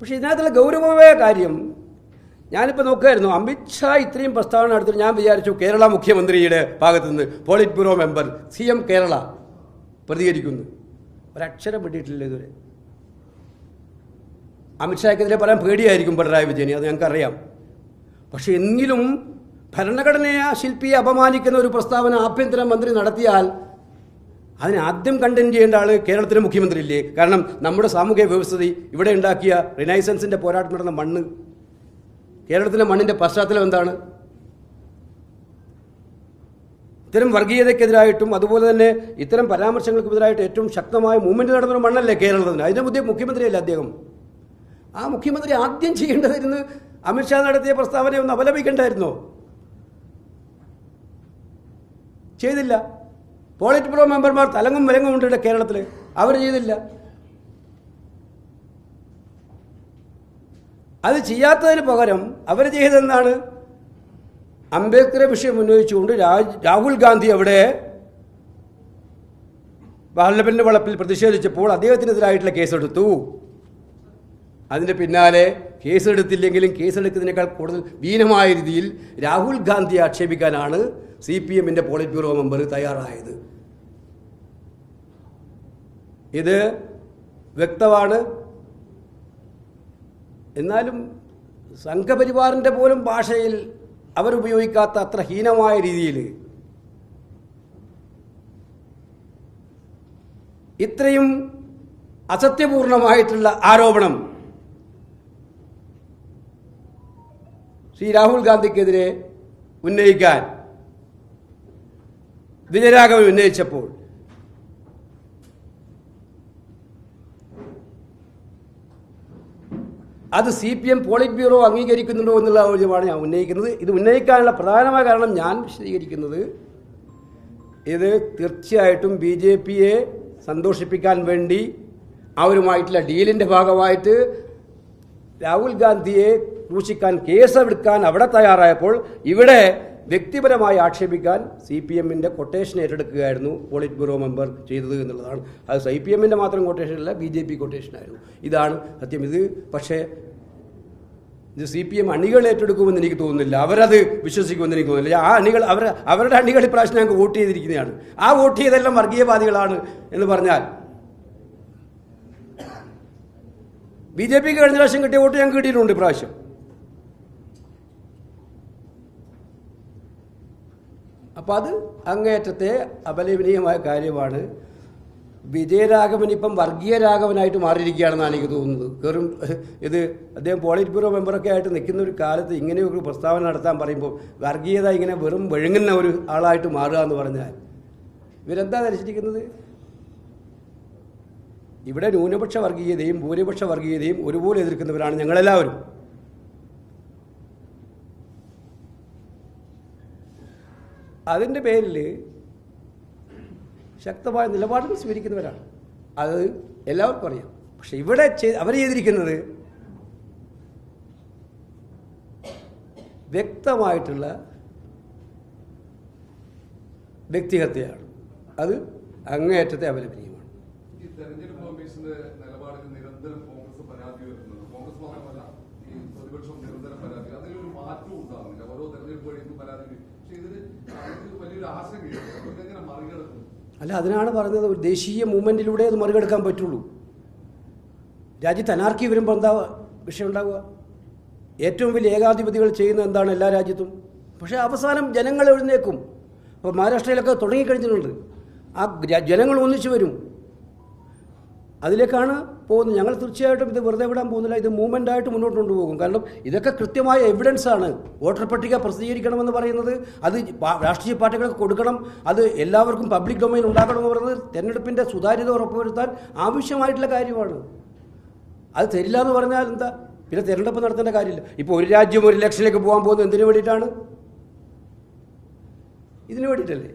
പക്ഷേ ഇതിനകത്തുള്ള ഗൗരവമായ കാര്യം ഞാനിപ്പോൾ നോക്കുമായിരുന്നു അമിത്ഷാ ഇത്രയും പ്രസ്താവന നടത്തിയിട്ട് ഞാൻ വിചാരിച്ചു കേരള മുഖ്യമന്ത്രിയുടെ ഭാഗത്തു നിന്ന് polit bureau member C M Kerala പ്രതികരിക്കുന്നു. ഒരക്ഷരം വിട്ടിട്ടില്ല ഇതുവരെ. അമിത്ഷായ്ക്കെതിരെ പറയാൻ പേടിയായിരിക്കും പിണറായി വിജയന് അത് ഞങ്ങൾക്കറിയാം. പക്ഷേ എങ്കിലും ഭരണഘടനയെ ശില്പിയെ അപമാനിക്കുന്ന ഒരു പ്രസ്താവന ആഭ്യന്തരമന്ത്രി നടത്തിയാൽ അതിന് ആദ്യം കണ്ടൻ ചെയ്യേണ്ട ആൾ കേരളത്തിലെ മുഖ്യമന്ത്രി ഇല്ലേ കാരണം നമ്മുടെ സാമൂഹ്യ വ്യവസ്ഥിതി ഇവിടെ ഉണ്ടാക്കിയ റിനൈസൻസിന്റെ പോരാട്ടം നടന്ന മണ്ണ്. കേരളത്തിലെ മണ്ണിന്റെ പശ്ചാത്തലം എന്താണ്? ഇത്തരം വർഗീയതയ്ക്കെതിരായിട്ടും അതുപോലെ തന്നെ ഇത്തരം പരാമർശങ്ങൾക്കെതിരായിട്ട് ഏറ്റവും ശക്തമായ മൂവ്മെന്റ് നടന്നൊരു മണ്ണല്ലേ കേരളത്തിന്? അതിന്റെ പുതിയ മുഖ്യമന്ത്രിയല്ലേ അദ്ദേഹം? ആ മുഖ്യമന്ത്രി ആദ്യം ചെയ്യേണ്ടതായിരുന്നു അമിത്ഷാ നടത്തിയ പ്രസ്താവനയൊന്ന് അപലപിക്കേണ്ടായിരുന്നോ? ചെയ്തില്ല. പോളിറ്റ് ബ്യൂറോ മെമ്പർമാർ തലങ്ങും വിലങ്ങും ഉണ്ട് ഇവിടെ കേരളത്തിൽ അവർ ചെയ്തില്ല. അത് ചെയ്യാത്തതിന് പകരം അവർ ചെയ്തെന്താണ് അംബേദ്കറെ വിഷയം ഉന്നയിച്ചുകൊണ്ട് രാഹുൽ ഗാന്ധി അവിടെ പാർലമെന്റ് വളപ്പിൽ പ്രതിഷേധിച്ചപ്പോൾ അദ്ദേഹത്തിനെതിരായിട്ടുള്ള കേസെടുത്തു. അതിന്റെ പിന്നാലെ കേസെടുത്തില്ലെങ്കിലും കേസെടുക്കുന്നതിനേക്കാൾ കൂടുതൽ ഭീനമായ രീതിയിൽ രാഹുൽ ഗാന്ധിയെ ആക്ഷേപിക്കാനാണ് സി പി എമ്മിന്റെ പോളിറ്റ് ബ്യൂറോ മെമ്പർ തയ്യാറായത്. ഇത് വ്യക്തമാണ്. എന്നാലും സംഘപരിവാറിന്റെ പോലും ഭാഷയിൽ അവരുപയോഗിക്കാത്ത അത്ര ഹീനമായ രീതിയിൽ ഇത്രയും അസത്യപൂർണമായിട്ടുള്ള ആരോപണം ശ്രീ രാഹുൽ ഗാന്ധിക്കെതിരെ ഉന്നയിക്കാൻ വിജയരാഘവൻ ഉന്നയിച്ചപ്പോൾ അത് C P M polit bureau അംഗീകരിക്കുന്നുണ്ടോ എന്നുള്ള ചോദ്യമാണ് ഞാൻ ഉന്നയിക്കുന്നത്. ഇത് ഉന്നയിക്കാനുള്ള പ്രധാനമായ കാരണം ഞാൻ വിശദീകരിക്കുന്നത് ഇത് തീർച്ചയായിട്ടും ബി ജെ പിയെ സന്തോഷിപ്പിക്കാൻ വേണ്ടി അവരുമായിട്ടുള്ള ഡീലിന്റെ ഭാഗമായിട്ട് രാഹുൽ ഗാന്ധിയെ ക്രൂശിക്കാൻ കേസെടുക്കാൻ അവിടെ തയ്യാറായപ്പോൾ ഇവിടെ വ്യക്തിപരമായി ആക്ഷേപിക്കാൻ സി പി എമ്മിന്റെ കൊട്ടേഷൻ ഏറ്റെടുക്കുകയായിരുന്നു പോളിറ്റ് ബ്യൂറോ മെമ്പർ ചെയ്തത് എന്നുള്ളതാണ്. അത് സി പി എമ്മിന്റെ മാത്രം കൊട്ടേഷനല്ല ബി ജെ പി കൊട്ടേഷനായിരുന്നു ഇതാണ് സത്യം. ഇത് പക്ഷേ ഇത് സി പി എം അണികൾ ഏറ്റെടുക്കുമെന്ന് എനിക്ക് തോന്നുന്നില്ല. അവരത് വിശ്വസിക്കുമെന്ന് എനിക്ക് തോന്നുന്നില്ല. ആ അണികൾ അവർ അവരുടെ അണികൾ ഇപ്രാവശ്യം ഞങ്ങൾക്ക് വോട്ട് ചെയ്തിരിക്കുന്നതാണ്. ആ വോട്ട് ചെയ്തെല്ലാം വർഗീയവാദികളാണ് എന്ന് പറഞ്ഞാൽ ബി ജെ പിക്ക് കഴിഞ്ഞ പ്രാവശ്യം കിട്ടിയ വോട്ട് ഞങ്ങൾക്ക് കിട്ടിയിട്ടുണ്ട് ഇപ്രാവശ്യം. അപ്പം അത് അങ്ങേയറ്റത്തെ അപലപനീയമായ കാര്യമാണ്. വിജയരാഘവൻ ഇപ്പം വർഗീയ രാഘവനായിട്ട് മാറിയിരിക്കുകയാണെന്നാണ് എനിക്ക് തോന്നുന്നത്. വെറും ഇത് അദ്ദേഹം പോളിറ്റ് ബ്യൂറോ മെമ്പറൊക്കെ ആയിട്ട് നിൽക്കുന്ന ഒരു കാലത്ത് ഇങ്ങനെ ഒരു പ്രസ്താവന നടത്താൻ പറയുമ്പോൾ വർഗീയത ഇങ്ങനെ വെറും വിഴുങ്ങുന്ന ഒരു ആളായിട്ട് മാറുക എന്ന് പറഞ്ഞാൽ ഇവരെന്താ ധരിച്ചിരിക്കുന്നത്? ഇവിടെ ന്യൂനപക്ഷ വർഗീയതയും ഭൂരിപക്ഷ വർഗീയതയും ഒരുപോലെ എതിർക്കുന്നവരാണ് ഞങ്ങളെല്ലാവരും. അതിന്റെ പേരിൽ ശക്തമായ നിലപാടുകൾ സ്വീകരിക്കുന്നവരാണ്. അത് എല്ലാവർക്കും അറിയാം. പക്ഷെ ഇവിടെ അവർ ചെയ്തിരിക്കുന്നത് വ്യക്തമായിട്ടുള്ള വ്യക്തിഹത്യയാണ്. അത് അങ്ങേയറ്റത്തെ അപലപനീയമാണ്. വലിയൊരു അല്ല അതിനാണ് പറഞ്ഞത് ഒരു ദേശീയ മൂവ്മെന്റിലൂടെ അത് മറികടക്കാൻ പറ്റുള്ളൂ. രാജ്യത്ത് അനാർക്കി വരുമ്പോൾ എന്താ വിഷയം ഉണ്ടാവുക? ഏറ്റവും വലിയ ഏകാധിപതികൾ ചെയ്യുന്ന എന്താണ് എല്ലാ രാജ്യത്തും? പക്ഷേ അവസാനം ജനങ്ങൾ എഴുന്നേക്കും അപ്പോൾ മഹാരാഷ്ട്രയിലൊക്കെ തുടങ്ങിക്കഴിഞ്ഞിട്ടുണ്ട്. ആ ജനങ്ങൾ ഒന്നിച്ചു വരും. അതിലേക്കാണ് പോകുന്നത്. ഞങ്ങൾ തീർച്ചയായിട്ടും ഇത് വെറുതെ വിടാൻ പോകുന്നില്ല. ഇത് മൂവ്മെന്റ് ആയിട്ട് മുന്നോട്ട് കൊണ്ടുപോകും. കാരണം ഇതൊക്കെ കൃത്യമായ എവിഡൻസ് ആണ്. വോട്ടർ പട്ടിക പ്രസിദ്ധീകരിക്കണമെന്ന് പറയുന്നത് അത് രാഷ്ട്രീയ പാർട്ടികൾക്ക് കൊടുക്കണം അത് എല്ലാവർക്കും പബ്ലിക് ഡൊമൈൻ ഉണ്ടാക്കണമെന്ന് പറയുന്നത് തെരഞ്ഞെടുപ്പിന്റെ സുതാര്യത ഉറപ്പുവരുത്താൻ ആവശ്യമായിട്ടുള്ള കാര്യമാണ്. അത് തരില്ല എന്ന് പറഞ്ഞാൽ എന്താ? പിന്നെ തെരഞ്ഞെടുപ്പ് നടത്തേണ്ട കാര്യമില്ല. ഇപ്പോൾ ഒരു രാജ്യം ഒരു ഇലക്ഷനിലേക്ക് പോകാൻ പോകുന്നത് എന്തിനു വേണ്ടിയിട്ടാണ്? ഇതിനു വേണ്ടിയിട്ടല്ലേ?